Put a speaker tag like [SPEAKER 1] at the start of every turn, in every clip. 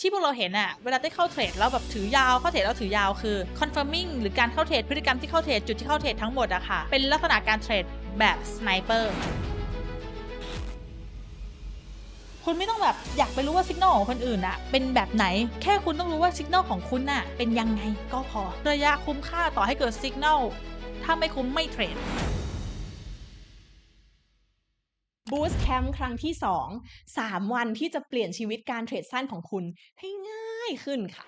[SPEAKER 1] ที่พวกเราเห็นอะเวลาได้เข้าเทรดแล้วแบบถือยาวเข้าเทรดแล้วถือยาวคือ confirming หรือการเข้าเทรดพฤติกรรมที่เข้าเทรดจุดที่เข้าเทรดทั้งหมดอะค่ะ เป็นลักษณะการเทรดแบบสไนเปอร์คุณไม่ต้องแบบอยากไปรู้ว่าสัญญาณของคนอื่นอะเป็นแบบไหน แค่คุณต้องรู้ว่าสัญญาณของคุณอะเป็นยังไงก็พอ ระยะคุ้มค่าต่อให้เกิดสัญญาณถ้าไม่คุ้มไม่เทรด
[SPEAKER 2] บูสต์แคมป์ครั้งที่ 2 3 วันที่จะเปลี่ยนชีวิตการเทรดสั้นของคุณให้ง่ายขึ้นค่ะ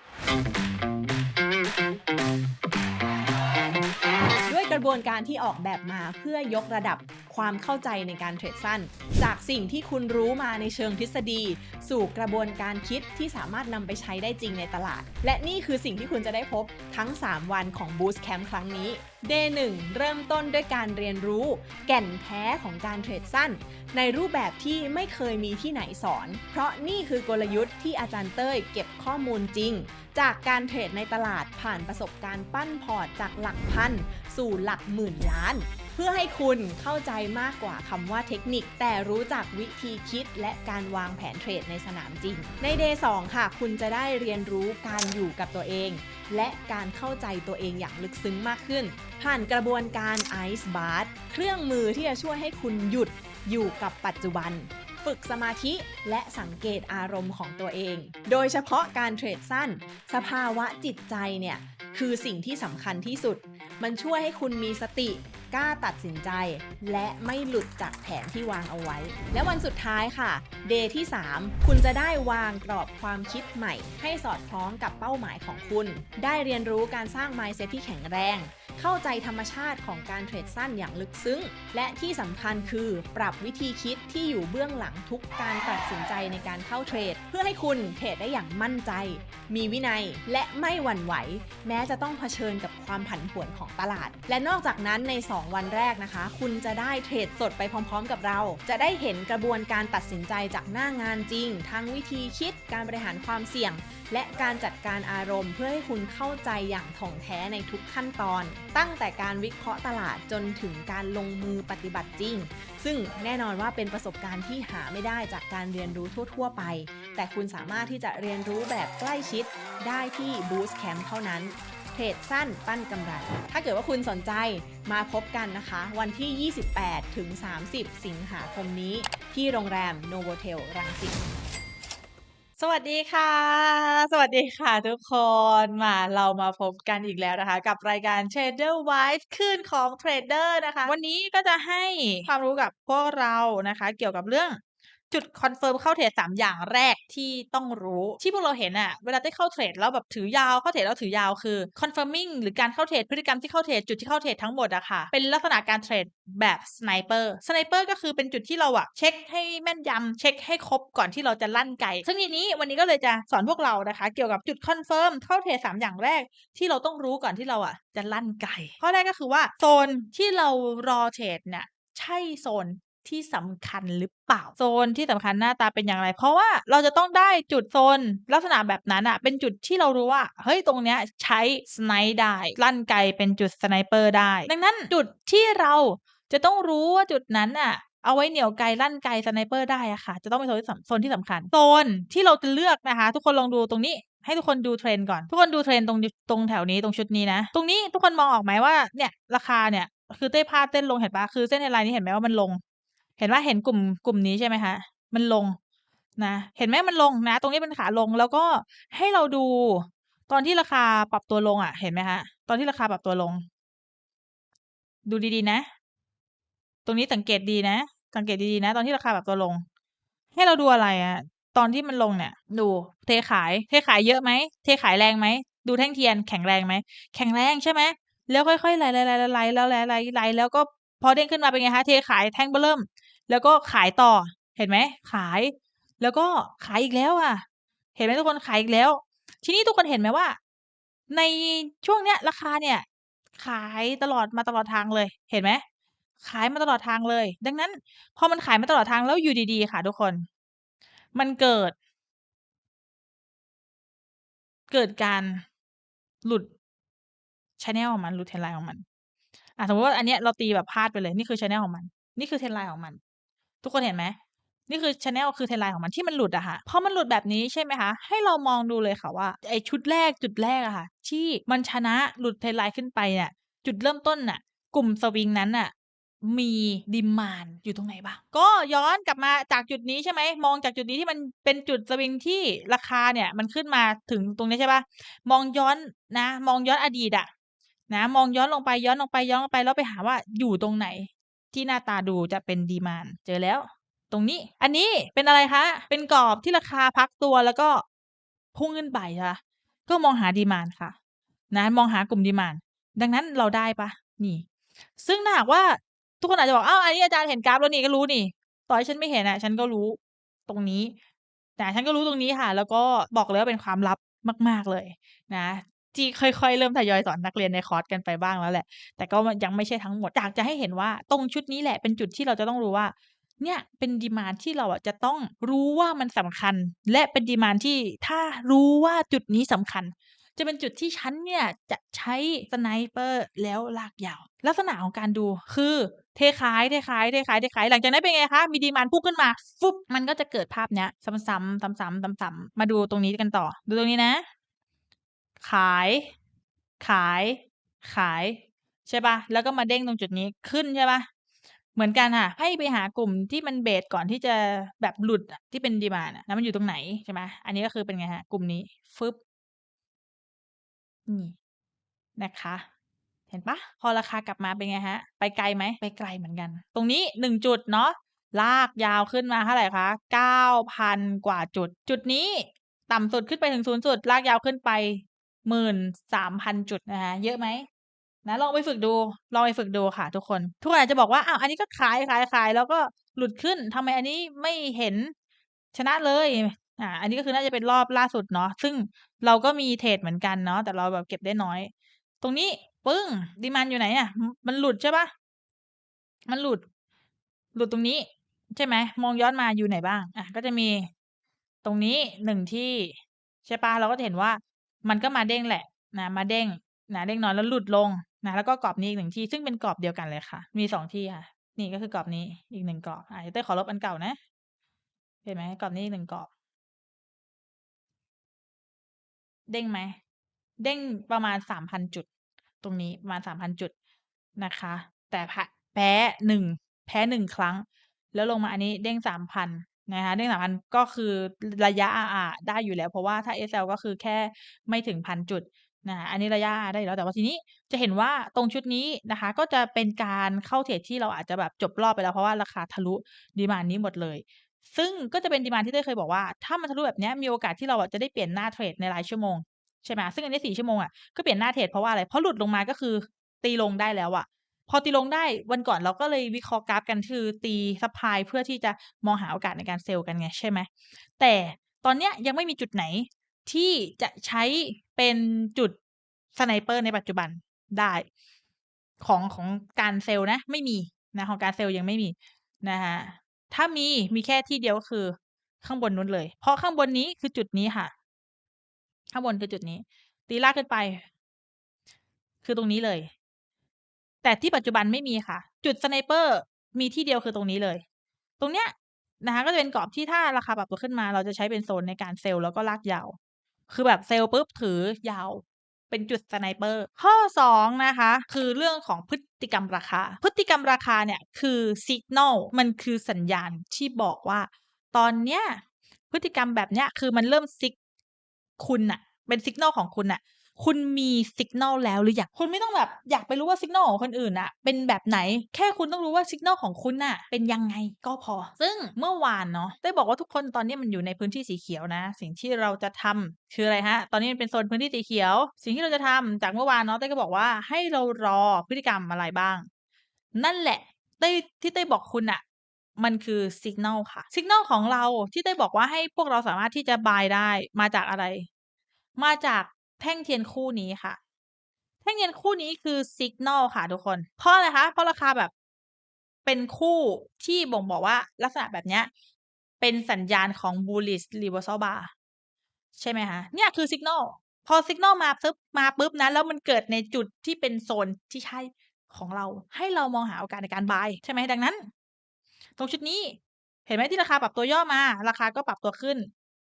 [SPEAKER 2] ด้วยกระบวนการที่ออกแบบมาเพื่อยกระดับ ความเข้าใจในการเทรดสั้น จากสิ่งที่คุณรู้มาในเชิงทฤษฎี สู่กระบวนการคิดที่สามารถนำไปใช้ได้จริงในตลาด และนี่คือสิ่งที่คุณจะได้พบทั้ง 3 วันของ Boost Camp ครั้งนี้ Day 1เริ่มต้นด้วยการเรียนรู้ แก่นแท้ของการเทรดสั้น ในรูปแบบที่ไม่เคยมีที่ไหนสอน เพราะนี่คือกลยุทธ์ที่อาจารย์เต้ยเก็บข้อมูลจริง จากการเทรดในตลาดผ่านประสบการณ์ปั้นพอร์ตจากหลักพัน สู่หลักหมื่นล้าน พื่อให้คุณเข้าใจมากกว่าคำว่าเทคนิค แต่รู้จักวิธีคิดและการวางแผนเทรดในสนามจริง ใน Day 2 ค่ะ คุณจะได้เรียนรู้การอยู่กับตัวเอง และการเข้าใจตัวเองอย่างลึกซึ้งมากขึ้น ผ่านกระบวนการ Ice Bath เครื่องมือที่จะช่วยให้คุณหยุดอยู่กับปัจจุบัน ฝึกสมาธิและสังเกตอารมณ์ของตัวเอง โดยเฉพาะการเทรดสั้น สภาวะจิตใจเนี่ยคือสิ่งที่สำคัญที่สุด มันช่วยให้คุณมีสติ กล้าตัดสินใจ และไม่หลุดจากแผนที่วางเอาไว้ และวันสุดท้ายค่ะ เดย์ที่ 3 คุณจะได้วางกรอบความคิดใหม่ ให้สอดคล้องกับเป้าหมายของคุณ ได้เรียนรู้การสร้าง mindset ที่แข็งแรง เข้าใจธรรมชาติของการเทรดสั้นอย่างลึกซึ้ง และที่สำคัญคือปรับวิธีคิดที่อยู่เบื้องหลังทุกการตัดสินใจในการเข้าเทรด เพื่อให้คุณเทรดได้อย่างมั่นใจ มีวินัยและไม่หวั่นไหว แม้จะต้องเผชิญกับความผันผวนของตลาด และนอกจากนั้นใน 2 วันแรกนะคะ คุณจะได้เทรดสดไปพร้อม ๆ กับเรา จะได้เห็นกระบวนการตัดสินใจจากหน้างานจริง ทั้งวิธีคิดการบริหารความเสี่ยง และการจัดการอารมณ์เพื่อให้คุณเข้าใจอย่างถ่องแท้ในทุกขั้นตอนตั้งแต่การวิเคราะห์ตลาดจนถึงการลงมือปฏิบัติจริง ซึ่งแน่นอนว่าเป็นประสบการณ์ที่หาไม่ได้จากการเรียนรู้ทั่ว ๆ ไป แต่คุณสามารถที่จะเรียนรู้แบบใกล้ชิดได้ที่ Boost Camp เท่านั้นเทรดสั้นปั้นกำไร ถ้าเกิดว่าคุณสนใจมาพบกันนะคะ วันที่ 28 ถึง 30 สิงหาคมนี้ ที่โรงแรม Novotel รังสิต
[SPEAKER 1] สวัสดีค่ะ สวัสดีค่ะทุกคน มาเรามาพบกันอีกแล้วนะคะ กับรายการ Trader Wise ขึ้นของเทรดเดอร์นะคะ วันนี้ก็จะให้ความรู้กับพวกเรานะคะ เกี่ยวกับเรื่อง จุดคอนเฟิร์มเข้าเทรด3อย่างแรกที่ต้องรู้ ที่พวกเราเห็นอะเวลาได้เข้าเทรดแล้วแบบถือยาวเข้าเทรดแล้วถือยาวคือ confirming หรือการเข้าเทรดพฤติกรรมที่เข้าเทรดจุดที่เข้าเทรดทั้งหมดอะค่ะ เป็นลักษณะการเทรดแบบสไนเปอร์สไนเปอร์ก็คือเป็นจุดที่เราอะเช็คให้แม่นยำเช็คให้ครบก่อนที่เราจะลั่นไกซึ่งทีนี้วันนี้ก็เลยจะสอนพวกเรานะคะ เกี่ยวกับจุดคอนเฟิร์มเข้าเทรด3อย่างแรกที่เราต้องรู้ก่อนที่เราอะจะลั่นไกข้อแรกก็คือว่าโซนที่เรารอเทรดเนี่ยใช่โซน ที่สำคัญหรือเปล่าโซนที่สำคัญหน้าตาเป็นอย่างไร เพราะว่าเราจะต้องได้จุดโซนลักษณะแบบนั้นอะเป็นจุดที่เรารู้ว่าเฮ้ยตรงเนี้ยใช้สไนด์ได้ ลั่นไกเป็นจุดสไนเปอร์ได้ ดังนั้นจุดที่เราจะต้องรู้ว่าจุดนั้นอะเอาไว้เหนี่ยวไกลั่นไกสไนเปอร์ได้อะค่ะ จะต้องเป็นโซนที่สำโซนที่สำคัญโซนที่เราจะเลือกนะคะ ทุกคนลองดูตรงนี้ให้ทุกคนดูเทรนก่อน ทุกคนดูเทรนตรงตรงแถวนี้ตรงชุดนี้นะ ตรงนี้ทุกคนมองออกไหมว่าเนี่ยราคาเนี่ยคือเต้พาดเต้นลงเห็นปะคือเส้นไฮไลน์นี้เห็นไหมว่ามันลง เห็นว่าเห็นกลุ่มกลุ่มนี้ใช่ไหมคะมันลงนะ เห็นไหมมันลงนะ ตรงนี้เป็นขาลงแล้วก็ให้เราดูตอนที่ราคาปรับตัวลงอะ เห็นไหมคะตอนที่ราคาปรับตัวลง ดูดีๆนะ ตรงนี้สังเกตดีนะ สังเกตดีๆนะ ตอนที่ราคาปรับตัวลง ให้เราดูอะไรอะตอนที่มันลงเนี่ย ดูเทขาย เทขายเยอะไหมเทขายแรงไหมดูแท่งเทียนแข็งแรงไหมแข็งแรงใช่ไหมแล้วค่อยๆไล่ไล่ไล่ไล่แล้วไล่ไล่ไล่แล้วก็พอเด้งขึ้นมาเป็นไงคะเทขายแท่งเบิ่ม แล้วก็ขายต่อ เห็นไหม ขาย แล้วก็ขายอีกแล้วอะ เห็นไหมทุกคนขายอีกแล้ว ทีนี้ทุกคนเห็นไหมว่า ในช่วงเนี้ยราคาเนี่ย ขายตลอดมาตลอดทางเลย เห็นไหมขายมาตลอดทางเลย ดังนั้น พอมันขายมาตลอดทางแล้วอยู่ดีๆ ค่ะ ทุกคน มันเกิด เกิดการหลุดชแนลของมันหลุดเทรนไลน์ของมันอะสมมติว่าอันเนี้ยเราตีแบบพลาดไปเลย นี่คือชแนลของมัน นี่คือเทรนไลน์ของมัน ทุกคนเห็นไหมนี่คือ channel คือ trendline ของมันที่มันหลุดอะค่ะพอมันหลุดแบบนี้ใช่ไหมคะให้เรามองดูเลยค่ะว่าไอชุดแรกจุดแรกอะค่ะ ที่มันชนะหลุด trendline ขึ้นไปเนี่ยจุดเริ่มต้นน่ะ กลุ่มสวิงนั้นน่ะมีดีมานด์อยู่ตรงไหนบ้างก็ย้อนกลับมาจากจุดนี้ใช่ไหมมองจากจุดนี้ที่มันเป็นจุดสวิงที่ราคาเนี่ย มันขึ้นมาถึงตรงนี้ใช่ปล่ามองย้อนนะ มองย้อนอดีตอะนะ มองย้อนลงไปย้อนลงไปย้อนลงไปแล้วไปหาว่าอยู่ตรงไหน ที่หน้าตาดูจะเป็นดีมานเจอแล้ว ตรงนี้ อันนี้เป็นอะไรคะ เป็นกรอบที่ราคาพักตัวแล้วก็พุ่งขึ้นไปนะคะก็มองหาดีมานค่ะ นะมองหากลุ่มดีมานดังนั้นเราได้ปล่านี่ ซึ่งถ้าหากว่าทุกคนอาจจะบอกอ้าวอันนี้อาจารย์เห็นกราฟแล้วนี่ก็รู้นี่ ต่อให้ฉันไม่เห็นอะฉันก็รู้ตรงนี้ แต่ฉันก็รู้ตรงนี้ค่ะ แล้วก็บอกเลยว่าเป็นความลับมาก ๆเลย นะ ที่ค่อยๆ เริ่มทยอยสอนนักเรียนในคอร์สกันไปบ้างแล้วแหละ แต่ก็ยังไม่ใช่ทั้งหมดอยากจะให้เห็นว่าตรงชุดนี้แหละเป็นจุดที่เราจะต้องรู้ว่า เนี่ยเป็นดีมานด์ที่เราอะจะต้องรู้ว่ามันสำคัญ และเป็นดีมานด์ที่ถ้ารู้ว่าจุดนี้สำคัญ จะเป็นจุดที่ฉันเนี่ยจะใช้สไนเปอร์แล้วลากยาว ลักษณะของการดูคือเทขายเทขายเทขายเทขายหลังจากนั้นเป็นไงคะ มีดีมานพุ่งขึ้นมาฟึบมันก็จะเกิดภาพเนี้ยซ้ำๆซ้ำๆซ้ำๆมาดูตรงนี้กันต่อ ดูตรงนี้นะ ขาย ขาย ขาย ใช่เปล่าแล้วก็มาเด้งตรงจุดนี้ขึ้นใช่เปล่าเหมือนกันค่ะ ให้ไปหากลุ่มที่มันเบสก่อนที่จะแบบหลุดอะที่เป็นดีมานด์อะแล้วมันอยู่ตรงไหนใช่ไหมอันนี้ก็คือเป็นไงคะกลุ่มนี้ฟึบนี่นะคะ เห็นเปล่าพอราคากลับมาเป็นไงคะไปไกลไหมไปไกลเหมือนกัน ตรงนี้1จุดเนาะลากยาวขึ้นมาเท่าไรคะ9,000กว่าจุด จุดนี้ ต่ำสุดขึ้นไปถึงศูนย์จุด ลากยาวขึ้นไป 13,000จุดนะคะเยอะไหมนะลองไปฝึกดู ลองไปฝึกดูค่ะ ทุกคน ทุกคนอาจจะบอกว่าอ้าวอันนี้ก็ขายขายๆแล้วก็หลุดขึ้นทำไมอันนี้ไม่เห็นชนะเลยอ่าอันนี้ก็คือน่าจะเป็นรอบล่าสุดเนาะซึ่งเราก็มีเทรดเหมือนกันเนาะแต่เราแบบเก็บได้น้อย ตรงนี้ปึ้งดีมานอยู่ไหนอะ มันหลุดใช่ปล่ามันหลุด หลุดตรงนี้ ใช่ไหมมองย้อนมาอยู่ไหนบ้างอะก็จะมีตรงนี้1ที่ใช่เปล่าเราก็จะเห็นว่า มันก็มาเด้งแหละนะมาเด้งนะเด้งน้อยแล้วหลุดลงนะแล้วก็กรอบนี้อีก1ที่ซึ่งเป็นกรอบเดียวกันเลยค่ะ มี2ที่ค่ะ นี่ก็คือกรอบนี้อีก1กรอบอ่าเดี๋ยวเต้ขอลบอันเก่านะเห็นไหมกรอบนี้อีก1กรอบ เด้งไหมเด้งประมาณ3,000จุด ตรงนี้ประมาณ3,000จุดนะคะ แต่แพะแพ้1แพ้1ครั้ง แล้วลงมาอันนี้เด้ง3,000น นะคะเด้ง3,000ก็คือระยะ RR ได้อยู่แล้ว เพราะว่าถ้า SL ก็คือแค่ไม่ถึง1,000จุดนะอันนี้ระยะได้แล้วแต่ว่าทีนี้จะเห็นว่าตรงชุดนี้นะคะ ก็จะเป็นการเข้าเทรดที่เราอาจจะแบบจบรอบไปแล้วเพราะว่าราคาทะลุดีมานดนี้หมดเลย ซึ่งก็จะเป็นดีมานที่เต้เคยบอกว่า ถ้ามันทะลุแบบนี้มีโอกาสที่เราจะได้เปลี่ยนหน้าเทรดในรายชั่วโมงใช่ไหมซึ่งอันนี้4ชั่วโมงอะก็เปลี่ยนหน้าเทรดเพราะว่าอะไรเพราะหลุดลงมาก็คือตีลงได้แล้วอะ พอตีลงได้วันก่อนเราก็เลยวิเคราะห์กราฟกันคือตีซัปพลายเพื่อที่จะมองหาโอกาสในการเซลล์กันไงใช่ไหมแต่ตอนเนี้ยยังไม่มีจุดไหนที่จะใช้เป็นจุดสไนเปอร์ในปัจจุบันได้ ของของการเซลล์นะไม่มีนะของการเซลล์ยังไม่มีนะคะถ้ามีมีแค่ที่เดียวก็คือข้างบนนู้นเลย เพราะข้างบนนี้คือจุดนี้ค่ะ ข้างบนคือจุดนี้ ตีลากขึ้นไป คือตรงนี้เลย แต่ที่ปัจจุบันไม่มีค่ะ จุดสไนเปอร์มีที่เดียวคือตรงนี้เลย ตรงเนี้ยนะคะก็จะเป็นกรอบที่ถ้าราคาปรับตัวขึ้นมา เราจะใช้เป็นโซนในการเซลล์แล้วก็ลากยาว คือแบบเซลล์ปุ๊บถือยาว เป็นจุดสไนเปอร์ ข้อ 2 นะคะ คือเรื่องของพฤติกรรมราคา พฤติกรรมราคาเนี่ยคือสิกนัลมันคือสัญญาณที่บอกว่า ตอนเนี้ยพฤติกรรมแบบเนี้ยคือมันเริ่มซิกคุณน่ะเป็นสิกนัลของคุณน่ะ คุณมีสิกนัลแล้วหรือยังคุณไม่ต้องแบบอยากไปรู้ว่าสิกนัลของคนอื่นน่ะเป็นแบบไหน แค่คุณต้องรู้ว่าสิกนัลของคุณน่ะ เป็นยังไงก็พอ ซึ่งเมื่อวานเนาะเต้บอกว่าทุกคนตอนนี้มันอยู่ในพื้นที่สีเขียวนะ สิ่งที่เราจะทำคืออะไรคะตอนนี้มันเป็นโซนพื้นที่สีเขียว สิ่งที่เราจะทำจากเมื่อวานเนาะเต้ก็บอกว่าให้เรารอพฤติกรรมอะไรบ้าง นั่นแหละเต้ที่เต้บอกคุณน่ะมันคือสิกนัลค่ะสิกนัลของเราที่เต้บอกว่าให้พวกเราสามารถที่จะบายได้มาจากอะไร มาจาก แท่งเทียนคู่นี้ค่ะ แท่งเทียนคู่นี้คือสิกนัลค่ะทุกคน เพราะอะไรคะ เพราะราคาแบบเป็นคู่ที่บ่งบอกว่าลักษณะแบบเนี้ยเป็นสัญญาณของ bullish reversal bar ใช่ไหมคะเนี่ยคือสิกนัลพอสิกนัลมาซึบมาปุ๊บนะแล้วมันเกิดในจุดที่เป็นโซนที่ใช่ของเรา ให้เรามองหาโอกาสในการบายใช่ไหมดังนั้น ตรงชุดนี้เห็นไหมที่ราคาปรับตัวย่อมา ราคาก็ปรับตัวขึ้น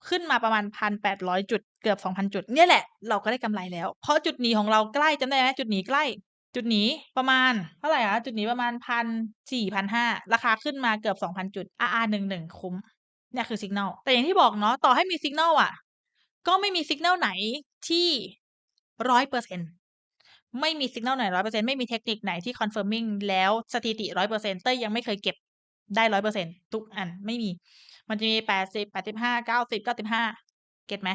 [SPEAKER 1] ขึ้นมาประมาณ1,800จุดเกือบ2,000จุด เนี่ยแหละเราก็ได้กำไรแล้ว เพราะจุดหนีของเราใกล้จำได้ไหมจุดหนีใกล้ จุดหนีประมาณเท่าไหร่อะจุดหนีประมาณ1,400 1,500ราคาขึ้นมาเกือบ2,000จุด RR 11คุ้มเนี่ยคือสัญญาณแต่อย่างที่บอกเนาะต่อให้มีสัญญาณอะก็ไม่มีสัญญาณไหนที่100%ไม่มีสัญญาณไหน100%ไม่มีเทคนิคไหนที่ confirming แล้วสถิติ100%เปอร์เซ็นต้ยยังไม่เคยเก็บได้100%ทุกอันไม่มี มันจะมีแปดสิบแปดสิบห้าเก้าสิบเก้าสิบห้าเก็ตไหม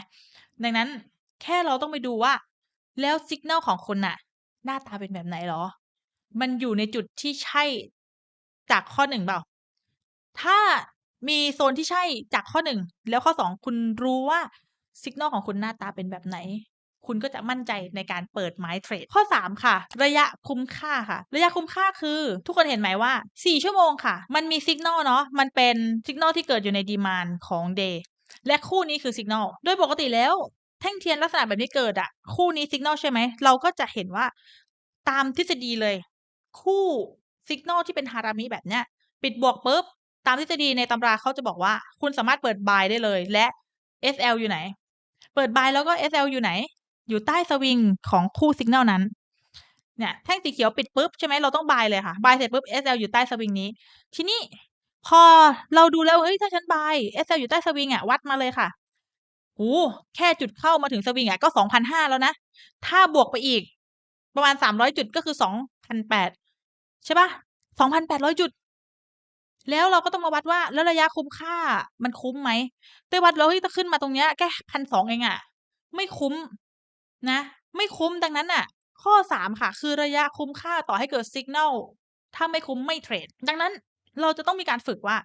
[SPEAKER 1] ดังนั้นแค่เราต้องไปดูว่า แล้วสัญญาณของคุณน่ะ หน้าตาเป็นแบบไหนหรอ มันอยู่ในจุดที่ใช่จากข้อหนึ่งเปล่า ถ้ามีโซนที่ใช่จากข้อหนึ่งแล้วข้อสองคุณรู้ว่าสัญญาณของคุณหน้าตาเป็นแบบไหน คุณก็จะมั่นใจในการเปิดไม้เทรด ข้อ 3 ค่ะ ระยะคุ้มค่าค่ะ ระยะคุ้มค่าคือ ทุกคนเห็นไหมว่า 4 ชั่วโมงค่ะ มันมีสัญญาณเนาะมันเป็นสัญญาณที่เกิดอยู่ใน demand ของ day และคู่นี้คือสัญญาณโดยปกติแล้วแท่งเทียนลักษณะแบบนี้เกิดอะคู่นี้สัญญาณใช่ไหมเราก็จะเห็นว่าตามทฤษฎีเลย คู่สัญญาณที่เป็นฮารามิแบบเนี้ยปิดบวกปุ๊บตามทฤษฎีในตำราเขาจะบอกว่า คุณสามารถเปิด buy ได้เลยและ SL อยู่ไหน เปิด buy แล้วก็ SL อยู่ไหน อยู่ใต้สวิงของคู่สัญญาณนั้น เนี่ยแท่งสีเขียวปิดปุ๊บใช่ไหมเราต้อง buy เลยค่ะ buy เสร็จปุ๊บ SL อยู่ใต้สวิงนี้ ทีนี้พอเราดูแล้วเฮ้ยถ้าฉัน buy SL อยู่ใต้สวิงอะวัดมาเลยค่ะโอ้แค่จุดเข้ามาถึงสวิงอะก็2,500แล้วนะ ถ้าบวกไปอีก ประมาณ300จุดก็คือ2,800ใช่เปล่า2,800จุด แล้วเราก็ต้องมาวัดว่า แล้วระยะคุ้มค่ามันคุ้มไหมเต้ยวัดแล้วเฮ้ยถ้าขึ้นมาตรงเนี้ยแค่1,200เองอะ ไม่คุ้ม นะ ไม่คุ้มดังนั้นน่ะ ข้อ 3 ค่ะ คือระยะคุ้มค่าต่อให้เกิดสัญญาณถ้าไม่คุ้มไม่เทรด ดังนั้นเราจะต้องมีการฝึกว่า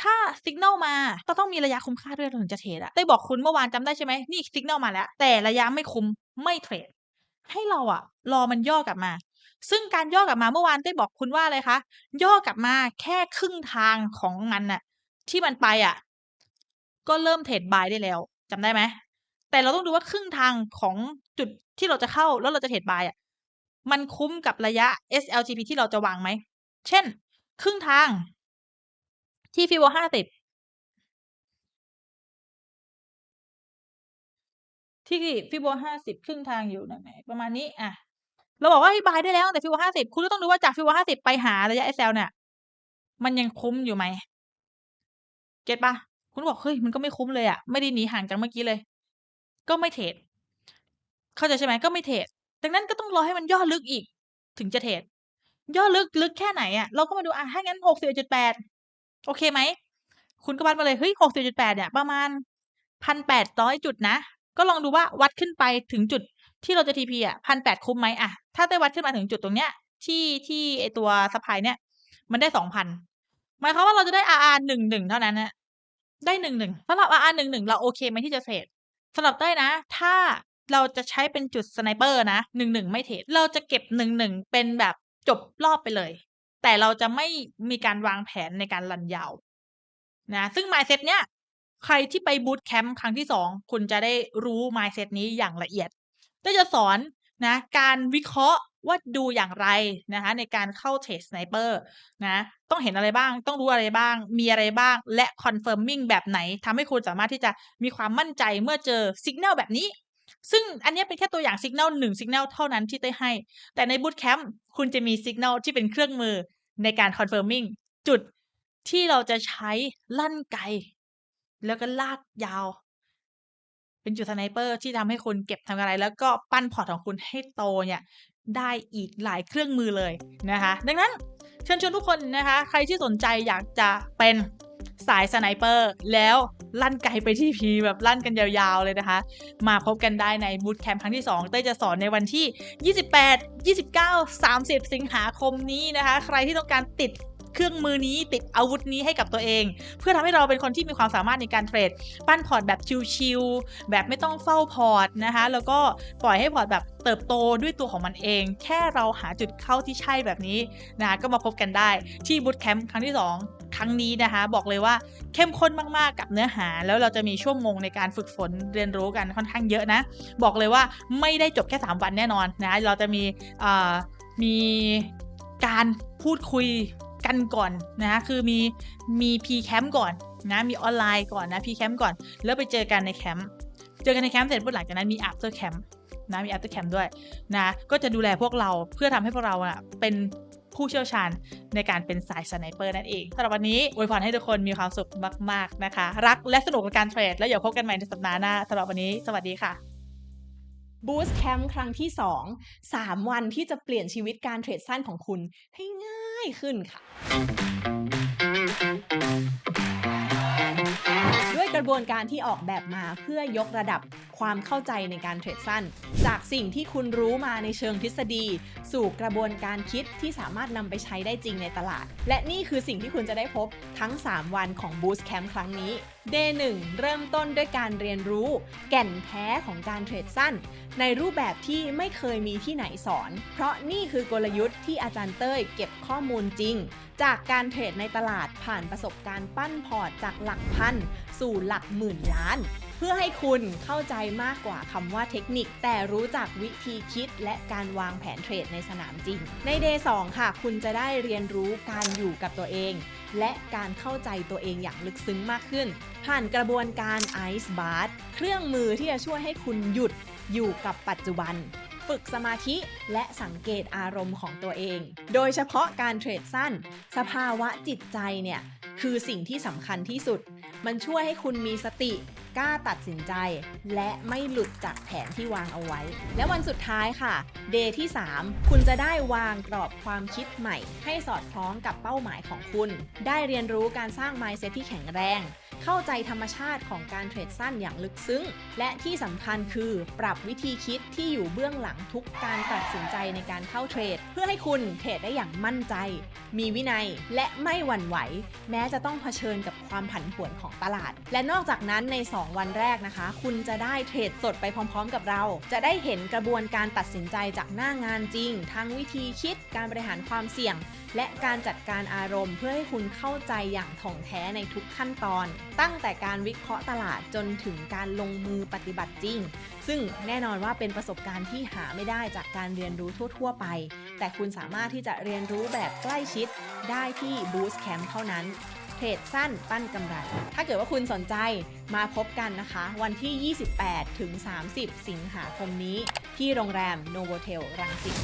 [SPEAKER 1] ถ้าสัญญาณมาก็ต้องมีระยะคุ้มค่าด้วยเราถึงจะเทรดอะเต้บอกคุณเมื่อวานจำได้ใช่ไหมนี่สัญญาณมาแล้ว แต่ระยะไม่คุ้มไม่เทรด ให้เราอะรอมันย่อกลับมา ซึ่งการย่อกลับมาเมื่อวานเต้บอกคุณว่าอะไรคะย่อกลับมาแค่ครึ่งทางของมันน่ะ ที่มันไปอะก็เริ่มเทรด buy ได้แล้วจำได้ไหม แต่เราต้องดูว่าครึ่งทางของจุดที่เราจะเข้าแล้วเราจะเทรด buy อะมันคุ้มกับระยะ SLTP ที่เราจะวางไหม เช่น ครึ่งทาง ที่ Fibo 50ที่ Fibo 50ครึ่งทางอยู่ไหนประมาณนี้ อะ เราบอกว่าเฮ้ย buy ได้แล้วตั้งแต่ Fibo 50คุณก็ต้องดูว่าจาก Fibo 50ไปหาระยะ SL เนี่ย มันยังคุ้มอยู่ไหม เก็ตปล่าคุณบอกเฮ้ยมันก็ไม่คุ้มเลยอะไม่ได้หนีห่างจากเมื่อกี้เลย ก็ไม่เทรด เข้าใจใช่ไหมก็ไม่เทรด ดังนั้นก็ต้องรอให้มันย่อลึกอีก ถึงจะเทรด ย่อลึกลึกแค่ไหนอะเราก็มาดูอะถ้างั้น61.8โอเคไหม คุณก็วัดมาเลย เฮ้ย61.8เนี่ย ประมาณ1,800จุดนะ ก็ลองดูว่าวัดขึ้นไปถึงจุดที่เราจะ TP อะ1,800คุ้มไหมอะถ้าเต้วัดขึ้นมาถึงจุดตรงเนี้ย ที่ที่ไอตัวซัปพลายเนี่ย มันได้2,000หมายความว่าเราจะได้ RR 11เท่านั้นน่ะได้11สำหรับ RR 11เราโอเคไหมที่จะเทรด สำหรับเต้ยนะ ถ้าเราจะใช้เป็นจุดสไนเปอร์นะหนึ่งหนึ่งไม่เทรดเราจะเก็บหนึ่งหนึ่งเป็นแบบจบรอบไปเลย แต่เราจะไม่มีการวางแผนในการรันยาวนะซึ่ง mindset เนี้ยใครที่ไปบูตแคมป์ครั้งที่สองคุณจะได้รู้ mindset นี้อย่างละเอียดเต้ยจะสอนนะการวิเคราะห์ ว่าดูอย่างไรนะคะในการเข้าเทรดสไนเปอร์นะต้องเห็นอะไรบ้าง ต้องรู้อะไรบ้าง มีอะไรบ้าง และ confirming แบบไหนทำให้คุณสามารถที่จะมีความมั่นใจเมื่อเจอสัญญาณแบบนี้ ซึ่งอันนี้เป็นแค่ตัวอย่างสัญญาณ1สัญญาณเท่านั้นที่เต้ให้ แต่ในบูตแคมป์คุณจะมีสัญญาณที่เป็นเครื่องมือในการ confirming จุดที่เราจะใช้ลั่นไกแล้วก็ลากยาว เป็นจุดสไนเปอร์ที่ทำให้คุณเก็บทำกำไร แล้วก็ปั้นพอร์ตของคุณให้โตเนี่ย ได้อีกหลายเครื่องมือเลยนะคะ ดังนั้นเชิญชวนทุกคนนะคะ ใครที่สนใจอยากจะเป็นสายสไนเปอร์ แล้วลั่นไกลไปที่พีแบบลั่นกันยาวๆเลยนะคะ มาพบกันได้ในบูตแคมป์ครั้งที่ 2 เต้จะสอนในวันที่ 28 29 30 สิงหาคมนี้นะคะ ใครที่ต้องการติด เครื่องมือนี้ติดอาวุธนี้ให้กับตัวเอง เพื่อทำให้เราเป็นคนที่มีความสามารถในการเทรด ปั้นพอร์ตแบบชิลๆแบบไม่ต้องเฝ้าพอร์ตนะคะแล้วก็ปล่อยให้พอร์ตแบบเติบโตด้วยตัวของมันเอง แค่เราหาจุดเข้าที่ใช่แบบนี้นะะก็มาพบกันได้ที่บูตแคมป์ครั้งที่ 2 ครั้งนี้นะคะ บอกเลยว่าเข้มข้นมากๆกับเนื้อหา แล้วเราจะมีชั่วโมงในการฝึกฝนเรียนรู้กันค่อนข้างเยอะนะ บอกเลยว่าไม่ได้จบแค่ 3 วันแน่นอนนะเราจะมีมีการพูดคุย กันก่อนนะคะคือมีมี P Camp ก่อนนะมีออนไลน์ก่อนนะ P Camp ก่อน แล้วไปเจอกันในแคมป์เจอกันในแคมป์เสร็จปุ๊บหลังจากนั้นมี After Camp นะมี After Camp ด้วยนะก็จะดูแลพวกเราเพื่อทำให้พวกเราอะเป็นผู้เชี่ยวชาญในการเป็นสายสไนเปอร์นั่นเองสำหรับวันนี้อวยพรให้ทุกคนมีความสุขมาก ๆ นะคะ รักและสนุกกับการเทรด แล้วเดี๋ยวพบกันใหม่ในสัปดาห์หน้าสำหรับวันนี้ สวัสดีค่ะ
[SPEAKER 2] Boost Camp ครั้งที่ 2 3 วันที่จะเปลี่ยนชีวิตการเทรดสั้นของคุณให้ง่ายขึ้นค่ะ ด้วยกระบวนการที่ออกแบบมาเพื่อยกระดับ ความเข้าใจในการเทรดสั้น จากสิ่งที่คุณรู้มาในเชิงทฤษฎี สู่กระบวนการคิดที่สามารถนำไปใช้ได้จริงในตลาด และนี่คือสิ่งที่คุณจะได้พบทั้ง 3 วันของ Boost Camp ครั้งนี้ Day 1เริ่มต้นด้วยการเรียนรู้ แก่นแท้ของการเทรดสั้น ในรูปแบบที่ไม่เคยมีที่ไหนสอน เพราะนี่คือกลยุทธ์ที่อาจารย์เต้ยเก็บข้อมูลจริง จากการเทรดในตลาดผ่านประสบการณ์ปั้นพอร์ตจากหลักพัน สู่หลักหมื่นล้าน พื่อให้คุณเข้าใจมากกว่าคำว่าเทคนิค แต่รู้จักวิธีคิดและการวางแผนเทรดในสนามจริง ใน Day 2 ค่ะ คุณจะได้เรียนรู้การอยู่กับตัวเอง และการเข้าใจตัวเองอย่างลึกซึ้งมากขึ้น ผ่านกระบวนการ Ice Bath เครื่องมือที่จะช่วยให้คุณหยุดอยู่กับปัจจุบัน ฝึกสมาธิและสังเกตอารมณ์ของตัวเอง โดยเฉพาะการเทรดสั้น สภาวะจิตใจเนี่ยคือสิ่งที่สำคัญที่สุด มันช่วยให้คุณมีสติ กล้าตัดสินใจ และไม่หลุดจากแผนที่วางเอาไว้ และวันสุดท้ายค่ะ เดย์ที่ 3 คุณจะได้วางกรอบความคิดใหม่ ให้สอดคล้องกับเป้าหมายของคุณ ได้เรียนรู้การสร้าง mindset ที่แข็งแรง เข้าใจธรรมชาติของการเทรดสั้นอย่างลึกซึ้ง และที่สำคัญคือปรับวิธีคิดที่อยู่เบื้องหลังทุกการตัดสินใจในการเข้าเทรด เพื่อให้คุณเทรดได้อย่างมั่นใจ มีวินัยและไม่หวั่นไหว แม้จะต้องเผชิญกับความผันผวนของตลาด และนอกจากนั้นใน 2 วันแรกนะคะ คุณจะได้เทรดสดไปพร้อม ๆ กับเรา จะได้เห็นกระบวนการตัดสินใจจากหน้างานจริง ทั้งวิธีคิดการบริหารความเสี่ยง และการจัดการอารมณ์เพื่อให้คุณเข้าใจอย่างถ่องแท้ในทุกขั้นตอนตั้งแต่การวิเคราะห์ตลาดจนถึงการลงมือปฏิบัติจริง ซึ่งแน่นอนว่าเป็นประสบการณ์ที่หาไม่ได้จากการเรียนรู้ทั่ว ๆ ไป แต่คุณสามารถที่จะเรียนรู้แบบใกล้ชิดได้ที่ Boost Camp เท่านั้นเทรดสั้นปั้นกำไร ถ้าเกิดว่าคุณสนใจมาพบกันนะคะ วันที่ 28 ถึง 30 สิงหาคมนี้ ที่โรงแรม Novotel รังสิต